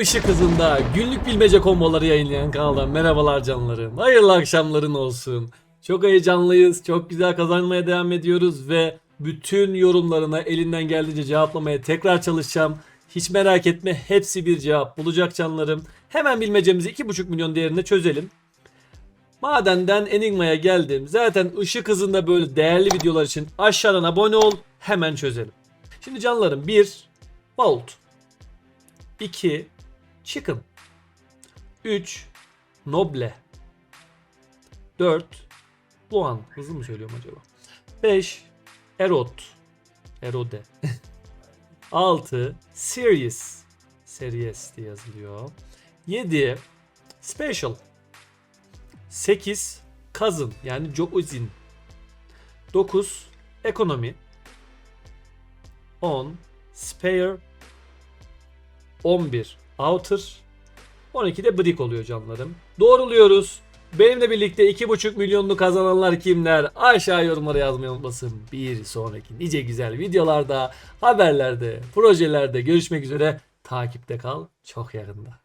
Işık hızında günlük bilmece komboları yayınlayan kanaldan merhabalar canlarım. Hayırlı akşamların olsun. Çok heyecanlıyız. Çok güzel kazanmaya devam ediyoruz ve bütün yorumlarına elinden geldiğince cevaplamaya tekrar çalışacağım. Hiç merak etme hepsi bir cevap bulacak canlarım. Hemen bilmecemizi 2,5 milyon değerinde çözelim. Madenden Enigma'ya geldim. Zaten ışık hızında böyle değerli videolar için aşağıdan abone ol. Hemen çözelim. Şimdi canlarım 1 Bolt 2 Chicken 3 Noble. 4 Luan. Hızlı mı söylüyorum acaba? 5 Erot Erode. 6 Serious Serious diye yazılıyor. 7 Special. 8 Cousin. Yani Jokuzin. 9 Ekonomi. 10 Spare. 11 Outer 12 de Brick oluyor canlarım. Doğruluyoruz. Benimle birlikte 2,5 milyonlu kazananlar kimler? Aşağı yorumlara yazmayı unutmasın. Bir sonraki nice güzel videolarda, haberlerde, projelerde görüşmek üzere. Takipte kal. Çok yakında.